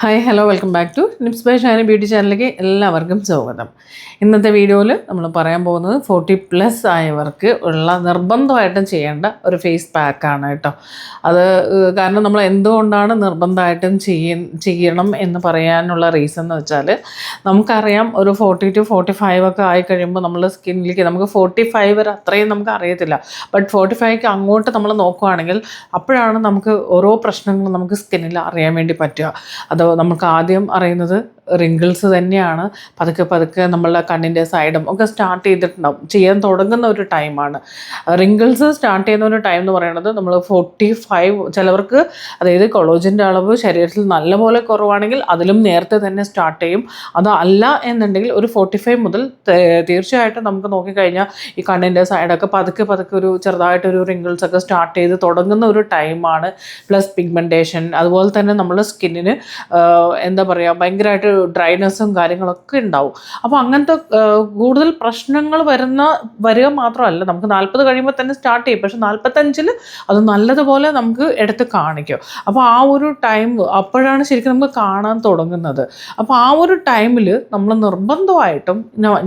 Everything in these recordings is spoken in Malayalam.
Hi hello welcome back to Nips by Shani beauty ചാനലിലേക്ക് എല്ലാവർക്കും സ്വാഗതം. ഇന്നത്തെ വീഡിയോയിൽ നമ്മൾ പറയാൻ പോകുന്നത് ഫോർട്ടി പ്ലസ് ആയവർക്ക് ഉള്ള നിർബന്ധമായിട്ടും ചെയ്യേണ്ട ഒരു ഫേസ് പാക്കാണ് കേട്ടോ. അത് കാരണം നമ്മൾ എന്തുകൊണ്ടാണ് നിർബന്ധമായിട്ടും ചെയ്യ ചെയ്യണം എന്ന് പറയാനുള്ള റീസൺ എന്ന് വെച്ചാൽ നമുക്കറിയാം ഒരു ഫോർട്ടി ടു ഫോർട്ടി ഫൈവ് ഒക്കെ ആയി കഴിയുമ്പോൾ നമ്മൾ സ്കിന്നിലേക്ക് നമുക്ക് ഫോർട്ടി ഫൈവ് വരെ അത്രയും നമുക്ക് അറിയത്തില്ല. ബട്ട് ഫോർട്ടി ഫൈവ്ക്ക് അങ്ങോട്ട് നമ്മൾ നോക്കുകയാണെങ്കിൽ അപ്പോഴാണ് നമുക്ക് ഓരോ പ്രശ്നങ്ങളും നമുക്ക് സ്കിന്നിൽ അറിയാൻ വേണ്ടി പറ്റുക. അത് നമുക്ക് ആദ്യം അറിയുന്നത് റിങ്കിൾസ് തന്നെയാണ്. പതുക്കെ പതുക്കെ നമ്മളുടെ കണ്ണിന്റെ സൈഡും ഒക്കെ സ്റ്റാർട്ട് ചെയ്തിട്ടുണ്ടാവും. ചെയ്യാൻ തുടങ്ങുന്ന ഒരു ടൈമാണ് റിങ്കിൾസ് സ്റ്റാർട്ട് ചെയ്യുന്ന ഒരു ടൈം എന്ന് പറയുന്നത് നമ്മൾ ഫോർട്ടി ഫൈവ് ചിലവർക്ക് അതായത് കൊളോജിന്റെ അളവ് ശരീരത്തിൽ നല്ലപോലെ കുറവാണെങ്കിൽ അതിലും നേരത്തെ തന്നെ സ്റ്റാർട്ട് ചെയ്യും. അതല്ല എന്നുണ്ടെങ്കിൽ ഒരു ഫോർട്ടി ഫൈവ് മുതൽ തീർച്ചയായിട്ടും നമുക്ക് നോക്കിക്കഴിഞ്ഞാൽ ഈ കണ്ണിന്റെ സൈഡൊക്കെ പതുക്കെ പതുക്കെ ഒരു ചെറുതായിട്ടൊരു റിങ്കിൾസ് ഒക്കെ സ്റ്റാർട്ട് ചെയ്ത് തുടങ്ങുന്ന ഒരു ടൈമാണ് പ്ലസ് പിഗ്മെന്റേഷൻ അതുപോലെ തന്നെ നമ്മുടെ സ്കിന്നിന് എന്താ പറയുക ഭയങ്കരമായിട്ട് ഡ്രൈനെസ്സും കാര്യങ്ങളൊക്കെ ഉണ്ടാവും അപ്പോൾ അങ്ങനത്തെ കൂടുതൽ പ്രശ്നങ്ങൾ വരുന്ന വരിക മാത്രമല്ല നമുക്ക് നാൽപ്പത് കഴിയുമ്പോൾ തന്നെ സ്റ്റാർട്ട് ചെയ്യും. പക്ഷെ നാൽപ്പത്തഞ്ചിൽ അത് നല്ലതുപോലെ നമുക്ക് എടുത്ത് കാണിക്കും. അപ്പോൾ ആ ഒരു ടൈം അപ്പോഴാണ് ശരിക്കും നമുക്ക് കാണാൻ തുടങ്ങുന്നത്. അപ്പോൾ ആ ഒരു ടൈമിൽ നമ്മൾ നിർബന്ധമായിട്ടും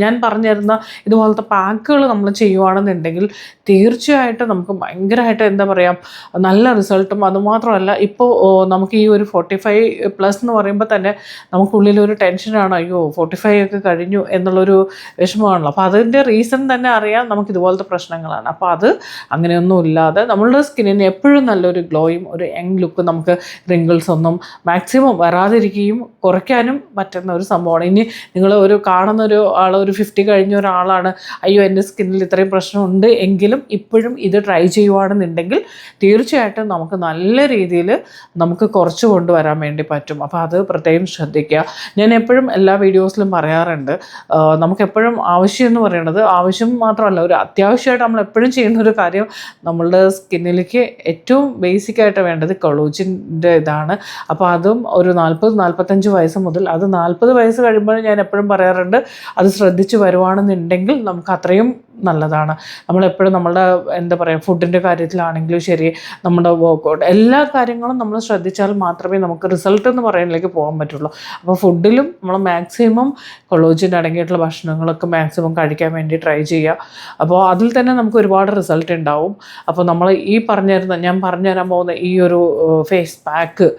ഞാൻ പറഞ്ഞിരുന്ന ഇതുപോലത്തെ പാക്കുകൾ നമ്മൾ ചെയ്യുവാണെന്നുണ്ടെങ്കിൽ തീർച്ചയായിട്ടും നമുക്ക് ഭയങ്കരമായിട്ട് എന്താ പറയുക നല്ല റിസൾട്ടും അതുമാത്രമല്ല ഇപ്പോൾ നമുക്ക് ഈ ഒരു ഫോർട്ടി ഫൈവ് പ്ലസ് എന്ന് പറയുമ്പോൾ തന്നെ നമുക്കുള്ളിൽ ഒരു ടെൻഷനാണ് അയ്യോ ഫോർട്ടി ഫൈവ് ഒക്കെ കഴിഞ്ഞു എന്നുള്ളൊരു വിഷമമാണല്ലോ. അപ്പോൾ അതിന്റെ റീസൺ തന്നെ അറിയാം നമുക്ക് ഇതുപോലത്തെ പ്രശ്നങ്ങളാണ്. അപ്പോൾ അത് അങ്ങനെയൊന്നും ഇല്ലാതെ നമ്മളുടെ സ്കിന്നിന് എപ്പോഴും നല്ലൊരു ഗ്ലോയും ഒരു യങ് ലുക്കും നമുക്ക് റിങ്കിൾസ് ഒന്നും മാക്സിമം വരാതിരിക്കുകയും കുറയ്ക്കാനും പറ്റുന്ന ഒരു സംഭവമാണ്. ഇനി നിങ്ങൾ ഒരു കാണുന്ന ഒരു ആൾ ഒരു ഫിഫ്റ്റി കഴിഞ്ഞ ഒരാളാണ്. അയ്യോ എന്റെ സ്കിന്നിൽ ഇത്രയും പ്രശ്നമുണ്ട് എങ്കിലും ഇപ്പോഴും ഇത് ട്രൈ ചെയ്യുവാണെന്നുണ്ടെങ്കിൽ തീർച്ചയായിട്ടും നമുക്ക് നല്ല രീതിയിൽ നമുക്ക് കുറച്ച് കൊണ്ടുവരാൻ വേണ്ടി പറ്റും. അപ്പോൾ അത് പ്രത്യേകം ശ്രദ്ധിക്കുക. ഞാൻ എപ്പോഴും എല്ലാ വീഡിയോസിലും പറയാറുണ്ട് നമുക്കെപ്പോഴും ആവശ്യം എന്ന് പറയുന്നത് ആവശ്യം മാത്രമല്ല ഒരു അത്യാവശ്യമായിട്ട് നമ്മൾ എപ്പോഴും ചെയ്യുന്ന ഒരു കാര്യം നമ്മളുടെ സ്കിന്നിലേക്ക് ഏറ്റവും ബേസിക്കായിട്ട് വേണ്ടത് കൊളോജിന്റെ ഇതാണ്. അപ്പോൾ അതും ഒരു നാൽപ്പത് നാൽപ്പത്തഞ്ച് വയസ്സ് മുതൽ അത് നാൽപ്പത് വയസ്സ് കഴിയുമ്പോൾ ഞാൻ എപ്പോഴും പറയാറുണ്ട് അത് ശ്രദ്ധിച്ച് വരുവാണെന്നുണ്ടെങ്കിൽ നമുക്ക് അത്രയും നല്ലതാണ്. നമ്മളെപ്പോഴും നമ്മുടെ എന്താ പറയുക ഫുഡിന്റെ കാര്യത്തിലാണെങ്കിലും ശരി നമ്മുടെ വർക്കൗട്ട് എല്ലാ കാര്യങ്ങളും നമ്മൾ ശ്രദ്ധിച്ചാൽ മാത്രമേ നമുക്ക് റിസൾട്ട് എന്ന് പറയുന്നതിലേക്ക് പോകാൻ പറ്റുള്ളൂ. അപ്പോൾ ഫുഡിലും നമ്മൾ മാക്സിമം കൊളോജിൻ അടങ്ങിയിട്ടുള്ള ഭക്ഷണങ്ങളൊക്കെ മാക്സിമം കഴിക്കാൻ വേണ്ടി ട്രൈ ചെയ്യുക. അപ്പോൾ അതിൽ തന്നെ നമുക്ക് ഒരുപാട് റിസൾട്ട് ഉണ്ടാവും. അപ്പോൾ നമ്മൾ ഈ പറഞ്ഞു തരുന്ന ഞാൻ പറഞ്ഞു തരാൻ പോകുന്ന ഈ ഒരു ഫേസ് പാക്ക്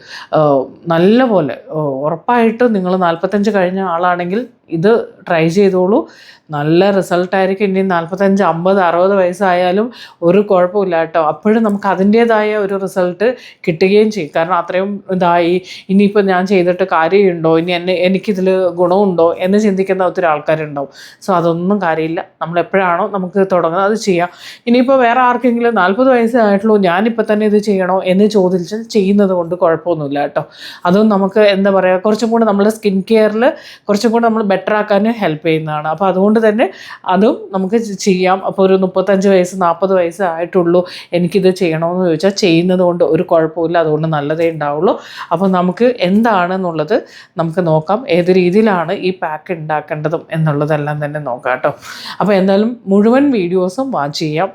നല്ലപോലെ പോലെ ഉറപ്പായിട്ടും നിങ്ങൾ നാൽപ്പത്തഞ്ച് കഴിഞ്ഞ ആളാണെങ്കിൽ ഇത് ട്രൈ ചെയ്തോളൂ. നല്ല റിസൾട്ടായിരിക്കും ഇനി നാൽപ്പത്തഞ്ച് അമ്പത് അറുപത് വയസ്സായാലും ഒരു കുഴപ്പമില്ല കേട്ടോ. അപ്പോഴും നമുക്ക് അതിന്റേതായ ഒരു റിസൾട്ട് കിട്ടുകയും ചെയ്യും. കാരണം അത്രയും ഇതായി ഇനിയിപ്പോൾ ഞാൻ ചെയ്തിട്ട് കാര്യമുണ്ടോ? ഇനി എന്നെ എനിക്കിതിൽ ഗുണമുണ്ടോ? എന്ന് ചിന്തിക്കുന്ന ഒത്തിരി ആൾക്കാരുണ്ടാവും. സോ അതൊന്നും കാര്യമില്ല. നമ്മൾ എപ്പോഴാണോ നമുക്ക് തുടങ്ങുന്നത് അത് ചെയ്യാം. ഇനിയിപ്പോൾ വേറെ ആർക്കെങ്കിലും നാൽപ്പത് വയസ്സായിട്ടുള്ളൂ ഞാനിപ്പോൾ തന്നെ ഇത് ചെയ്യണോ എന്ന് ചോദിച്ച് ചെയ്യുന്നത് കൊണ്ട് കുഴപ്പമൊന്നുമില്ല കേട്ടോ. അതും നമുക്ക് എന്താ പറയുക കുറച്ചും കൂടെ നമ്മുടെ സ്കിൻ കെയറിൽ കുറച്ചും കൂടെ നമ്മൾ ബെറ്റർ ആക്കാൻ ഹെൽപ്പ് ചെയ്യുന്നതാണ്. അപ്പോൾ അതുകൊണ്ട് തന്നെ അതും നമുക്ക് ചെയ്യാം. അപ്പോൾ ഒരു മുപ്പത്തഞ്ച് വയസ്സ് നാൽപ്പത് വയസ്സ് ആയിട്ടുള്ളൂ. എനിക്കിത് ചെയ്യണമെന്ന് ചോദിച്ചാൽ ചെയ്യുന്നത് കൊണ്ട് ഒരു കുഴപ്പമില്ല അതുകൊണ്ട് നല്ലതേ ഉണ്ടാവുള്ളൂ. അപ്പോൾ നമുക്ക് എന്താണെന്നുള്ളത് നമുക്ക് നോക്കാം. ഏത് രീതിയിലാണ് ഈ പാക്ക് ഉണ്ടാക്കേണ്ടതും എന്നുള്ളതെല്ലാം തന്നെ നോക്കാം കേട്ടോ. അപ്പോൾ എന്തായാലും മുഴുവൻ വീഡിയോസും വാച്ച് ചെയ്യാം.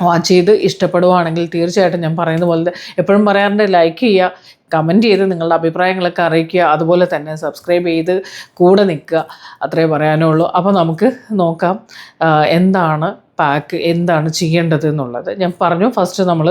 വാച്ച് ചെയ്ത് ഇഷ്ടപ്പെടുവാണെങ്കിൽ തീർച്ചയായിട്ടും ഞാൻ പറയുന്ന പോലെ എപ്പോഴും പറയാറുണ്ട് ലൈക്ക് ചെയ്യുക കമന്റ് ചെയ്ത് നിങ്ങളുടെ അഭിപ്രായങ്ങളൊക്കെ അറിയിക്കുക അതുപോലെ തന്നെ സബ്സ്ക്രൈബ് ചെയ്ത് കൂടെ നിൽക്കുക. അത്രേ പറയാനുള്ളൂ. അപ്പോൾ നമുക്ക് നോക്കാം എന്താണ് പാക്ക് എന്താണ് ചെയ്യേണ്ടത് എന്നുള്ളത് ഞാൻ പറഞ്ഞു ഫസ്റ്റ് നമ്മൾ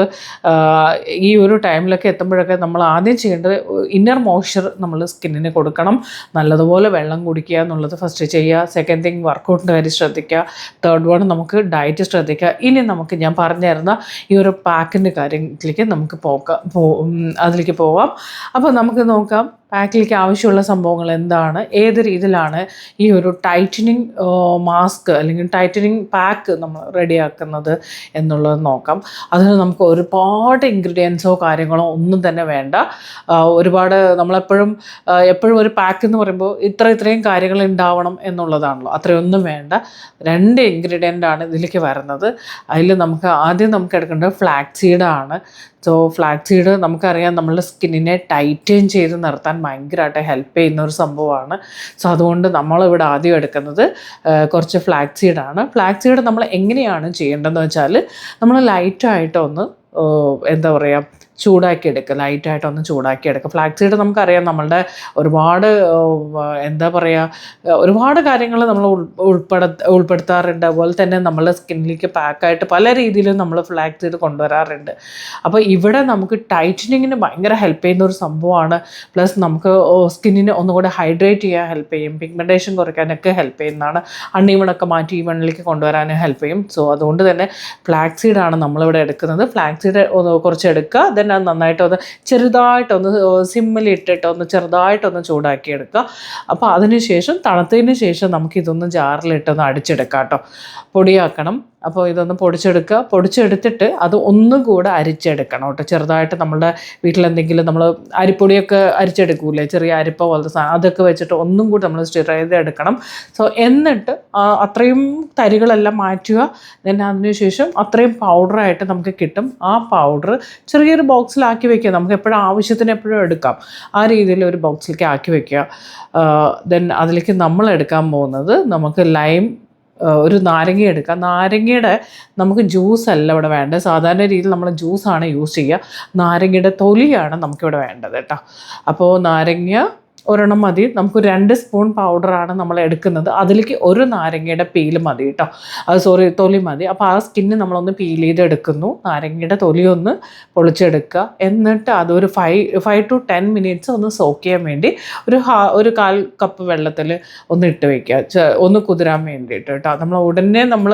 ഈ ഒരു ടൈമിലൊക്കെ എത്തുമ്പോഴൊക്കെ നമ്മൾ ആദ്യം ചെയ്യേണ്ടത് ഇന്നർ മോയ്സ്ചർ നമ്മൾ സ്കിന്നിന് കൊടുക്കണം. നല്ലതുപോലെ വെള്ളം കുടിക്കുക എന്നുള്ളത് ഫസ്റ്റ് ചെയ്യുക. സെക്കൻഡ് തിങ് വർക്കൗട്ടിന്റെ കാര്യം ശ്രദ്ധിക്കുക. തേർഡ് വൺ നമുക്ക് ഡയറ്റ് ശ്രദ്ധിക്കുക. ഇനി നമുക്ക് ഞാൻ പറഞ്ഞു തരുന്ന ഈ ഒരു പാക്കിന്റെ കാര്യത്തിലേക്ക് നമുക്ക് പോക്കാം അതിലേക്ക് പോവാം. അപ്പോൾ നമുക്ക് നോക്കാം. പാക്കിലേക്ക് ആവശ്യമുള്ള സംഭവങ്ങൾ എന്താണ്? ഏത് രീതിയിലാണ് ഈ ഒരു ടൈറ്റനിങ് മാസ്ക് അല്ലെങ്കിൽ ടൈറ്റനിങ് പാക്ക് നമ്മൾ റെഡിയാക്കുന്നത് എന്നുള്ളത് നോക്കാം. അതിന് നമുക്ക് ഒരുപാട് ഇൻഗ്രീഡിയൻസോ കാര്യങ്ങളോ ഒന്നും തന്നെ വേണ്ട. ഒരുപാട് നമ്മളെപ്പോഴും എപ്പോഴും ഒരു പാക്ക് എന്ന് പറയുമ്പോൾ ഇത്ര ഇത്രയും കാര്യങ്ങൾ ഉണ്ടാവണം എന്നുള്ളതാണല്ലോ. അത്രയൊന്നും വേണ്ട. രണ്ട് ഇൻഗ്രീഡിയന്റ് ആണ് ഇതിലേക്ക് വരുന്നത്. അതിൽ നമുക്ക് ആദ്യം നമുക്ക് എടുക്കേണ്ടത് ഫ്ലാക്സ് സീഡാണ് സോ ഫ്ലാക്സ് സീഡ് നമുക്കറിയാം നമ്മളുടെ സ്കിന്നിനെ ടൈറ്റൻ ചെയ്ത് നിർത്താൻ ഭയങ്കരമായിട്ട് ഹെൽപ്പ് ചെയ്യുന്ന ഒരു സംഭവമാണ്. സോ അതുകൊണ്ട് നമ്മളിവിടെ ആദ്യം എടുക്കുന്നത് കുറച്ച് ഫ്ലാക്സ് സീഡാണ് ഫ്ലാക്സ് സീഡ് നമ്മൾ എങ്ങനെയാണ് ചെയ്യേണ്ടതെന്ന് വെച്ചാൽ നമ്മൾ ലൈറ്റായിട്ടൊന്ന് എന്താ പറയുക ചൂടാക്കി എടുക്കുക ലൈറ്റായിട്ടൊന്ന് ചൂടാക്കി എടുക്കുക. ഫ്ലാക്സ് സീഡ് നമുക്കറിയാം നമ്മളുടെ ഒരുപാട് എന്താ പറയുക ഒരുപാട് കാര്യങ്ങൾ നമ്മൾ ഉൾ ഉൾപ്പെടു ഉൾപ്പെടുത്താറുണ്ട്. അതുപോലെ തന്നെ നമ്മൾ സ്കിന്നിലേക്ക് പാക്കായിട്ട് പല രീതിയിലും നമ്മൾ ഫ്ലാക്സ് സീഡ് കൊണ്ടുവരാറുണ്ട്. അപ്പോൾ ഇവിടെ നമുക്ക് ടൈറ്റനിങ്ങിന് ഭയങ്കര ഹെൽപ്പ് ചെയ്യുന്ന ഒരു സംഭവമാണ്. പ്ലസ് നമുക്ക് സ്കിന്നിനെ ഒന്നുകൂടെ ഹൈഡ്രേറ്റ് ചെയ്യാൻ ഹെൽപ്പ് ചെയ്യും. പിഗ്മെന്റേഷൻ കുറയ്ക്കാനൊക്കെ ഹെൽപ്പ് ചെയ്യുന്നതാണ്. അണ്ണീവണൊക്കെ മാറ്റി ഈവണിലേക്ക് കൊണ്ടുവരാനും ഹെൽപ്പ് ചെയ്യും. സോ അതുകൊണ്ട് തന്നെ ഫ്ലാക്സ് സീഡാണ് നമ്മളിവിടെ എടുക്കുന്നത്. ഫ്ലാക്സ് സീഡ് ഒന്ന് കുറച്ച് എടുക്കുക ദെൻ അത് നന്നായിട്ടൊന്ന് ചെറുതായിട്ടൊന്ന് സിമ്മിലിട്ടിട്ട് ഒന്ന് ചെറുതായിട്ടൊന്ന് ചൂടാക്കി എടുക്കുക അപ്പോൾ അതിന് ശേഷം തണുത്തതിന് ശേഷം നമുക്കിതൊന്ന് ജാറിലിട്ടൊന്ന് അടിച്ചെടുക്കാം കേട്ടോ. പൊടിയാക്കണം. അപ്പോൾ ഇതൊന്ന് പൊടിച്ചെടുക്കുക. പൊടിച്ചെടുത്തിട്ട് അത് ഒന്നും കൂടെ അരിച്ചെടുക്കണം കേട്ടോ. ചെറുതായിട്ട് നമ്മുടെ വീട്ടിലെന്തെങ്കിലും നമ്മൾ അരിപ്പൊടിയൊക്കെ അരിച്ചെടുക്കൂലേ? ചെറിയ അരിപ്പ പോലത്തെ സാധനം അതൊക്കെ വെച്ചിട്ട് ഒന്നും കൂടി നമ്മൾ സ്റ്റിർ ചെയ്തെടുക്കണം സോ എന്നിട്ട് അത്രയും തരികളെല്ലാം മാറ്റുക. ദെൻ അതിനുശേഷം അത്രയും പൗഡറായിട്ട് നമുക്ക് കിട്ടും. ആ പൗഡർ ചെറിയൊരു ബോക്സിലാക്കി വെക്കുക. നമുക്ക് എപ്പോഴും ആവശ്യത്തിന് എപ്പോഴും എടുക്കാം. ആ രീതിയിൽ ഒരു ബോക്സിലേക്ക് ആക്കി വെക്കുക. ദെൻ അതിലേക്ക് നമ്മൾ എടുക്കാൻ പോകുന്നത് നമുക്ക് ലൈം ഒരു നാരങ്ങ എടുക്കുക നാരങ്ങയുടെ നമുക്ക് ജ്യൂസ് അല്ല ഇവിടെ വേണ്ടത്. സാധാരണ രീതിയിൽ നമ്മൾ ജ്യൂസാണ് യൂസ് ചെയ്യുക. നാരങ്ങയുടെ തൊലിയാണ് നമുക്കിവിടെ വേണ്ടത് കേട്ടോ. അപ്പോൾ നാരങ്ങ ഒരെണ്ണം മതി. നമുക്ക് രണ്ട് സ്പൂൺ പൗഡറാണ് നമ്മൾ എടുക്കുന്നത്. അതിലേക്ക് ഒരു നാരങ്ങയുടെ പീൽ മതി കേട്ടോ അത് സോറി തൊലി മതി. അപ്പോൾ ആ സ്കിന്ന് നമ്മളൊന്ന് പീൽ ചെയ്തെടുക്കുന്നു. നാരങ്ങയുടെ തൊലി ഒന്ന് പൊളിച്ചെടുക്കുക. എന്നിട്ട് അതൊരു five five to ten minutes ഒന്ന് സോക്ക് ചെയ്യാൻ വേണ്ടി ഒരു ഒരു കാൽ കപ്പ് വെള്ളത്തിൽ ഒന്ന് ഇട്ട് വയ്ക്കുക ഒന്ന് കുതിരാൻ വേണ്ടിയിട്ട് കേട്ടോ നമ്മൾ ഉടനെ നമ്മൾ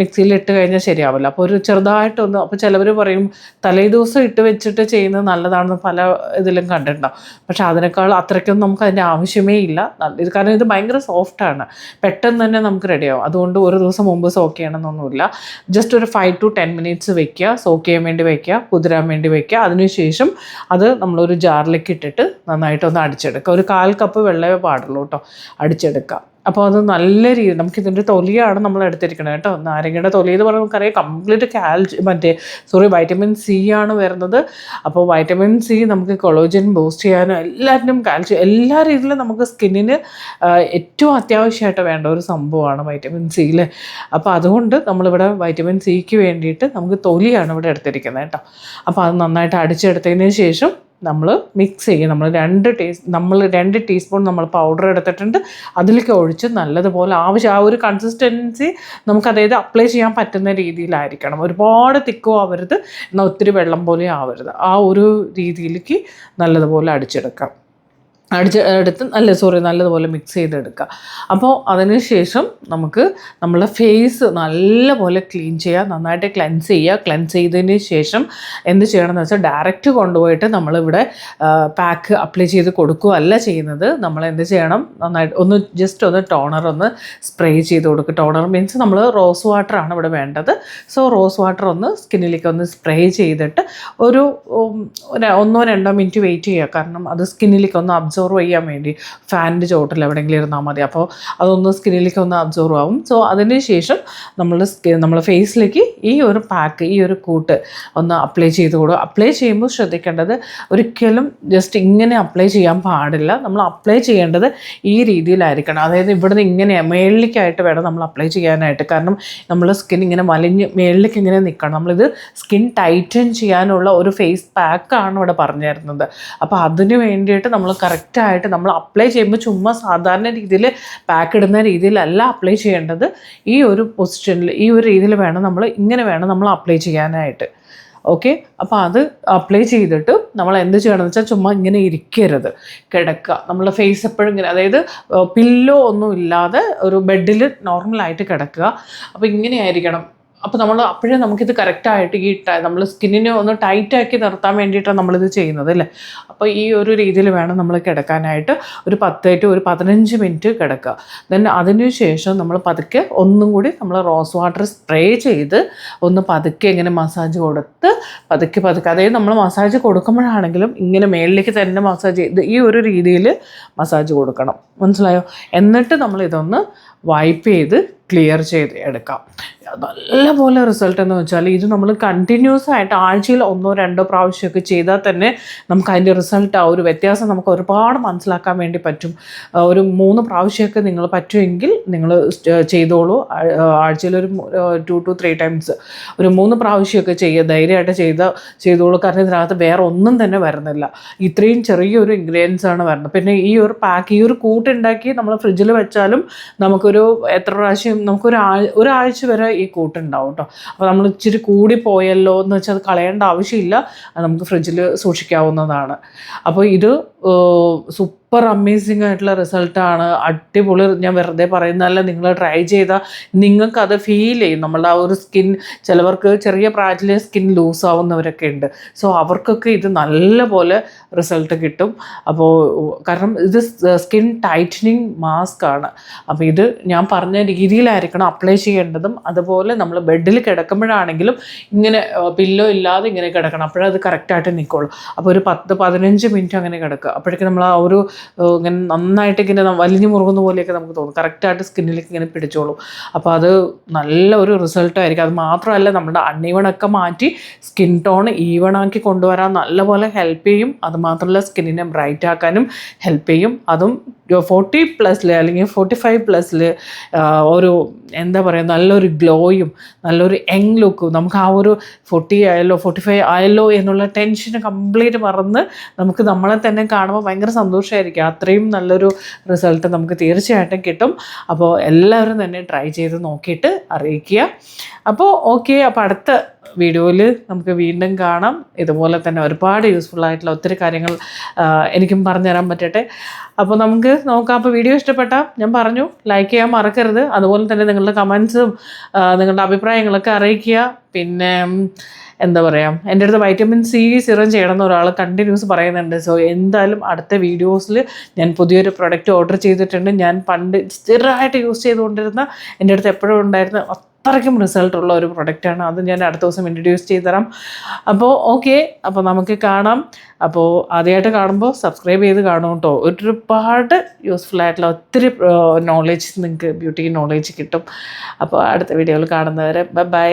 മിക്സിയിൽ ഇട്ട് കഴിഞ്ഞാൽ ശരിയാവില്ല. അപ്പോൾ ഒരു ചെറുതായിട്ടൊന്ന് അപ്പോൾ ചിലവർ പറയും തലേ ദിവസം ഇട്ട് വെച്ചിട്ട് ചെയ്യുന്നത് നല്ലതാണെന്ന് പല ഇതിലും കണ്ടിട്ടുണ്ടാവും. പക്ഷെ അതിനേക്കാൾ അത്രയ്ക്കൊന്നും നമുക്ക് അതിന്റെ ആവശ്യമേ ഇല്ല. ഇത് കാരണം ഇത് ഭയങ്കര സോഫ്റ്റാണ് പെട്ടെന്ന് തന്നെ നമുക്ക് റെഡിയാവും അതുകൊണ്ട് ഒരു ദിവസം മുമ്പ് സോക്ക് ചെയ്യണമെന്നൊന്നുമില്ല. ജസ്റ്റ് ഒരു ഫൈവ് ടു ടെൻ മിനിറ്റ്സ് വെക്കുക. സോക്ക് ചെയ്യാൻ വേണ്ടി വെക്കുക. കുതിരാൻ വേണ്ടി വെക്കുക. അതിനുശേഷം അത് നമ്മളൊരു ജാറിലേക്ക് ഇട്ടിട്ട് നന്നായിട്ടൊന്ന് അടിച്ചെടുക്കുക. ഒരു കാൽ കപ്പ് വെള്ളമേ പാടുള്ളൂ കേട്ടോ. അടിച്ചെടുക്കുക. അപ്പോൾ അത് നല്ല രീതി നമുക്ക് ഇതിന്റെ തൊലിയാണ് നമ്മൾ എടുത്തിരിക്കുന്നത് കേട്ടോ. നാരങ്ങയുടെ തൊലി എന്ന് പറയുമ്പോൾ നമുക്കറിയാം കംപ്ലീറ്റ് കാൽഷ്യം മറ്റേ സോറി വൈറ്റമിൻ സി ആണ് വരുന്നത്. അപ്പോൾ വൈറ്റമിൻ സി നമുക്ക് കൊളോജൻ ബൂസ്റ്റ് ചെയ്യാനും എല്ലാറ്റിനും കാൽഷ്യം എല്ലാ രീതിയിലും നമുക്ക് സ്കിന്നിന് ഏറ്റവും അത്യാവശ്യമായിട്ട് വേണ്ട ഒരു സംഭവമാണ് വൈറ്റമിൻ സിയിൽ അപ്പോൾ അതുകൊണ്ട് നമ്മളിവിടെ വൈറ്റമിൻ സിക്ക് വേണ്ടിയിട്ട് നമുക്ക് തൊലിയാണ് ഇവിടെ എടുത്തിരിക്കുന്നത് കേട്ടോ. അപ്പോൾ അത് നന്നായിട്ട് അടിച്ചെടുത്തതിന് ശേഷം നമ്മൾ മിക്സ് ചെയ്യും. നമ്മൾ രണ്ട് ടീ നമ്മൾ രണ്ട് ടീസ്പൂൺ നമ്മൾ പൗഡർ എടുത്തിട്ടുണ്ട്. അതിലേക്ക് ഒഴിച്ച് നല്ലതുപോലെ ആവശ്യം ആ ഒരു കൺസിസ്റ്റൻസി നമുക്ക് അതായത് അപ്ലൈ ചെയ്യാൻ പറ്റുന്ന രീതിയിലായിരിക്കണം. ഒരുപാട് തിക്കോ ആവരുത്. എന്നാൽ ഒത്തിരി വെള്ളം പോലെ ആവരുത്. ആ ഒരു രീതിയിലേക്ക് നല്ലതുപോലെ അടിച്ചെടുക്കാം. അടിച്ച് എടുത്ത് നല്ല സോറി നല്ലതുപോലെ മിക്സ് ചെയ്തെടുക്കുക അപ്പോൾ അതിന് ശേഷം നമുക്ക് നമ്മളെ ഫേസ് നല്ലപോലെ ക്ലീൻ ചെയ്യുക നന്നായിട്ട് ക്ലെൻസ് ചെയ്യുക ക്ലെൻസ് ചെയ്തതിന് ശേഷം എന്ത് ചെയ്യണം എന്ന് വെച്ചാൽ ഡയറക്റ്റ് കൊണ്ടുപോയിട്ട് നമ്മളിവിടെ പാക്ക് അപ്ലൈ ചെയ്ത് കൊടുക്കുകയല്ല ചെയ്യുന്നത്. നമ്മൾ എന്ത് ചെയ്യണം? നന്നായിട്ട് ഒന്ന് ജസ്റ്റ് ഒന്ന് ടോണർ ഒന്ന് സ്പ്രേ ചെയ്ത് കൊടുക്കുക. ടോണർ മീൻസ് നമ്മൾ റോസ് വാട്ടറാണ് ഇവിടെ വേണ്ടത്. സോ റോസ് വാട്ടർ ഒന്ന് സ്കിന്നിലേക്ക് ഒന്ന് സ്പ്രേ ചെയ്തിട്ട് ഒരു ഒരു ഒന്നോ രണ്ടോ മിനിറ്റ് വെയിറ്റ് ചെയ്യുക. കാരണം അത് സ്കിന്നിലേക്ക് ഒന്ന് അബ്സോർവ് ചെയ്യാൻ വേണ്ടി ഫാനിന്റെ ചോട്ടിൽ എവിടെയെങ്കിലും ഇരുന്നാൽ മതി. അപ്പോൾ അതൊന്ന് സ്കിന്നിലേക്ക് ഒന്ന് അബ്സോർവ് ആവും. സോ അതിന് ശേഷം നമ്മൾ സ്കിൻ നമ്മളെ ഫേസിലേക്ക് ഈ ഒരു പാക്ക് ഈ ഒരു കൂട്ട് ഒന്ന് അപ്ലൈ ചെയ്ത് കൊടുക്കുക അപ്ലൈ ചെയ്യുമ്പോൾ ശ്രദ്ധിക്കേണ്ടത് ഒരിക്കലും ജസ്റ്റ് ഇങ്ങനെ അപ്ലൈ ചെയ്യാൻ പാടില്ല. നമ്മൾ അപ്ലൈ ചെയ്യേണ്ടത് ഈ രീതിയിലായിരിക്കണം. അതായത് ഇവിടുന്ന് ഇങ്ങനെ മേളിലേക്കായിട്ട് വേണം നമ്മൾ അപ്ലൈ ചെയ്യാനായിട്ട്. കാരണം നമ്മുടെ സ്കിൻ ഇങ്ങനെ വലിഞ്ഞ് മേളിലേക്ക് ഇങ്ങനെ നിൽക്കണം നമ്മളിത് സ്കിൻ ടൈറ്റൻ ചെയ്യാനുള്ള ഒരു ഫേസ് പാക്കാണ് ഇവിടെ പറഞ്ഞു തരുന്നത് അപ്പോൾ അതിന് വേണ്ടിയിട്ട് നമ്മൾ കറക്റ്റായിട്ട് നമ്മൾ അപ്ലൈ ചെയ്യുമ്പോൾ ചുമ്മാ സാധാരണ രീതിയിൽ പാക്ക് ഇടുന്ന രീതിയിലല്ല അപ്ലൈ ചെയ്യേണ്ടത്. ഈ ഒരു പൊസിഷനിൽ ഈ ഒരു രീതിയിൽ വേണം നമ്മൾ ഇങ്ങനെ വേണം നമ്മൾ അപ്ലൈ ചെയ്യാനായിട്ട്. ഓക്കെ അപ്പോൾ അത് അപ്ലൈ ചെയ്തിട്ട് നമ്മൾ എന്ത് ചെയ്യണമെന്ന് വെച്ചാൽ ചുമ്മാ ഇങ്ങനെ ഇരിക്കരുത്. കിടക്കുക നമ്മളെ ഫേസ് എപ്പോഴും ഇങ്ങനെ അതായത് പില്ലോ ഒന്നും ഇല്ലാതെ ഒരു ബെഡിൽ നോർമലായിട്ട് കിടക്കുക. അപ്പോൾ ഇങ്ങനെ ആയിരിക്കണം അപ്പോൾ നമ്മൾ അപ്പോഴേ നമുക്ക് ഇത് നമുക്കിത് കറക്റ്റായിട്ട് ഈ നമ്മൾ സ്കിന്നിനെ ഒന്ന് ടൈറ്റ് ആക്കി നിർത്താൻ വേണ്ടിയിട്ടാണ് നമ്മളിത് ചെയ്യുന്നത് അല്ലേ? അപ്പോൾ ഈ ഒരു രീതിയിൽ വേണം നമ്മൾ കിടക്കാനായിട്ട് ഒരു പത്ത് ടു ഒരു പതിനഞ്ച് മിനിറ്റ് കിടക്കുക. ദെൻ അതിന് ശേഷം നമ്മൾ പതുക്കെ ഒന്നും കൂടി നമ്മൾ റോസ് വാട്ടർ സ്പ്രേ ചെയ്ത് ഒന്ന് പതുക്കെ ഇങ്ങനെ മസാജ് കൊടുത്ത് പതുക്കെ പതുക്കെ അതായത് നമ്മൾ മസാജ് കൊടുക്കുമ്പോഴാണെങ്കിലും ഇങ്ങനെ മേളിലേക്ക് തന്നെ മസാജ് ചെയ്ത് ഈ ഒരു രീതിയിൽ മസാജ് കൊടുക്കണം. മനസ്സിലായോ? എന്നിട്ട് നമ്മൾ ഇതൊന്ന് വൈപ്പ് ചെയ്ത് ക്ലിയർ ചെയ്ത് എടുക്കാം നല്ലപോലെ റിസൾട്ട് എന്ന് വെച്ചാൽ ഇത് നമ്മൾ കണ്ടിന്യൂസ് ആയിട്ട് ആഴ്ചയിൽ ഒന്നോ രണ്ടോ പ്രാവശ്യമൊക്കെ ചെയ്താൽ തന്നെ നമുക്ക് അതിന്റെ റിസൾട്ട് ആ ഒരു വ്യത്യാസം നമുക്ക് ഒരുപാട് മനസ്സിലാക്കാൻ വേണ്ടി പറ്റും. ഒരു മൂന്ന് പ്രാവശ്യമൊക്കെ നിങ്ങൾ പറ്റുമെങ്കിൽ നിങ്ങൾ ചെയ്തോളൂ. ആഴ്ചയിൽ ഒരു ടു ടു ത്രീ ടൈംസ് ഒരു മൂന്ന് പ്രാവശ്യമൊക്കെ ചെയ്യുക ധൈര്യമായിട്ട് ചെയ്ത ചെയ്തോളൂ. കാരണം ഇതിനകത്ത് വേറെ ഒന്നും തന്നെ വരുന്നില്ല. ഇത്രയും ചെറിയൊരു ഇൻഗ്രീഡിയൻസ് ആണ് വരുന്നത്. പിന്നെ ഈ ഒരു പാക്ക് ഈ ഒരു കൂട്ടുണ്ടാക്കി നമ്മൾ ഫ്രിഡ്ജിൽ വെച്ചാലും നമുക്കൊരു എത്ര പ്രാവശ്യം നമുക്കൊരു ഒരാഴ്ച വരെ ഈ കൂട്ടുണ്ടാവും കേട്ടോ അപ്പോൾ നമ്മൾ ഇച്ചിരി കൂടി പോയല്ലോ എന്ന് വെച്ചാൽ അത് കളയേണ്ട ആവശ്യമില്ല. നമുക്ക് ഫ്രിഡ്ജിൽ സൂക്ഷിക്കാവുന്നതാണ്. അപ്പോൾ ഇത് സൂപ്പർ അമേസിങ് ആയിട്ടുള്ള റിസൾട്ടാണ് അടിപൊളി ഞാൻ വെറുതെ പറയുന്നതല്ല നിങ്ങൾ ട്രൈ ചെയ്താൽ നിങ്ങൾക്കത് ഫീൽ ചെയ്യും. നമ്മളുടെ ആ ഒരു സ്കിൻ ചിലവർക്ക് ചെറിയ പ്രായത്തിലെ സ്കിൻ ലൂസ് ആവുന്നവരൊക്കെ ഉണ്ട്. സോ അവർക്കൊക്കെ ഇത് നല്ലപോലെ റിസൾട്ട് കിട്ടും. അപ്പോൾ കാരണം ഇത് സ്കിൻ ടൈറ്റനിങ് മാസ്ക് ആണ്. അപ്പോൾ ഇത് ഞാൻ പറഞ്ഞ രീതിയിലായിരിക്കണം അപ്ലൈ ചെയ്യേണ്ടതും. അതുപോലെ നമ്മൾ ബെഡിൽ കിടക്കുമ്പോഴാണെങ്കിലും ഇങ്ങനെ പില്ലോ ഇല്ലാതെ ഇങ്ങനെ കിടക്കണം. അപ്പോഴത് കറക്റ്റായിട്ട് നിൽക്കുള്ളൂ അപ്പോൾ ഒരു പത്ത് പതിനഞ്ച് മിനിറ്റ് അങ്ങനെ കിടക്കുക. അപ്പോഴേക്കും നമ്മൾ ആ ഒരു ഇങ്ങനെ നന്നായിട്ട് ഇങ്ങനെ വലിഞ്ഞു മുറുകുന്ന പോലെയൊക്കെ നമുക്ക് തോന്നും. കറക്റ്റായിട്ട് സ്കിന്നിലേക്ക് ഇങ്ങനെ പിടിച്ചോളൂ. അപ്പോൾ അത് നല്ല ഒരു റിസൾട്ടായിരിക്കും അത് മാത്രമല്ല നമ്മുടെ അണ്ണീവണൊക്കെ മാറ്റി സ്കിൻ ടോൺ ഈവണാക്കി കൊണ്ടുവരാൻ നല്ലപോലെ ഹെൽപ്പ് ചെയ്യും. അത് മാത്രമല്ല സ്കിന്നിനെ ബ്രൈറ്റ് ആക്കാനും ഹെൽപ്പ് ചെയ്യും. അതും ഫോർട്ടി പ്ലസ്സിൽ അല്ലെങ്കിൽ ഫോർട്ടി ഫൈവ് പ്ലസ്സിൽ ഒരു എന്താ പറയുക നല്ലൊരു ഗ്ലോയും നല്ലൊരു യങ് ലുക്കും നമുക്ക് ആ ഒരു ഫോർട്ടി ആയല്ലോ ഫോർട്ടി ഫൈവ് ആയല്ലോ എന്നുള്ള ടെൻഷൻ കംപ്ലീറ്റ് മറന്ന് നമുക്ക് നമ്മളെ തന്നെ കാണുമ്പോൾ ഭയങ്കര സന്തോഷമായിരിക്കും അത്രയും നല്ലൊരു റിസൾട്ട് നമുക്ക് തീർച്ചയായിട്ടും കിട്ടും. അപ്പോൾ എല്ലാവരും തന്നെ ട്രൈ ചെയ്ത് നോക്കിയിട്ട് അറിയിക്കുക. അപ്പോൾ ഓക്കെ അപ്പോൾ അടുത്ത വീഡിയോയിൽ നമുക്ക് വീണ്ടും കാണാം. ഇതുപോലെ തന്നെ ഒരുപാട് യൂസ്ഫുൾ ആയിട്ടുള്ള ഒത്തിരി കാര്യങ്ങൾ എനിക്കും പറഞ്ഞുതരാൻ പറ്റട്ടെ. അപ്പോൾ നമുക്ക് നോക്കാം. അപ്പോൾ വീഡിയോ ഇഷ്ടപ്പെട്ടാൽ ഞാൻ പറഞ്ഞു ലൈക്ക് ചെയ്യാൻ മറക്കരുത്. അതുപോലെ തന്നെ നിങ്ങളുടെ കമൻസും നിങ്ങളുടെ അഭിപ്രായങ്ങളൊക്കെ അറിയിക്കുക. പിന്നെ എന്താ പറയുക എന്റെ അടുത്ത് വൈറ്റമിൻ സി സിറം ചെയ്യണമെന്ന് ഒരാൾ കണ്ടിന്യൂസ് പറയുന്നുണ്ട്. സോ എന്തായാലും അടുത്ത വീഡിയോസിൽ ഞാൻ പുതിയൊരു പ്രൊഡക്റ്റ് ഓർഡർ ചെയ്തിട്ടുണ്ട്. ഞാൻ പണ്ട് സ്ഥിരമായിട്ട് യൂസ് ചെയ്തുകൊണ്ടിരുന്ന എന്റെ അടുത്ത് എപ്പോഴും ഉണ്ടായിരുന്ന അത്രയ്ക്കും റിസൾട്ട് ഉള്ള ഒരു പ്രൊഡക്റ്റാണ് അത് ഞാൻ അടുത്ത ദിവസം ഇൻട്രൊഡ്യൂസ് ചെയ്ത് തരാം അപ്പോൾ ഓക്കെ അപ്പോൾ നമുക്ക് കാണാം. അപ്പോൾ ആദ്യമായിട്ട് കാണുമ്പോൾ സബ്സ്ക്രൈബ് ചെയ്ത് കാണും കേട്ടോ ഒരുപാട് യൂസ്ഫുൾ ആയിട്ടുള്ള ഒത്തിരി നോളേജ് നിങ്ങൾക്ക് ബ്യൂട്ടി നോളേജ് കിട്ടും. അപ്പോൾ അടുത്ത വീഡിയോയിൽ കാണുന്നവരെ ബൈ ബൈ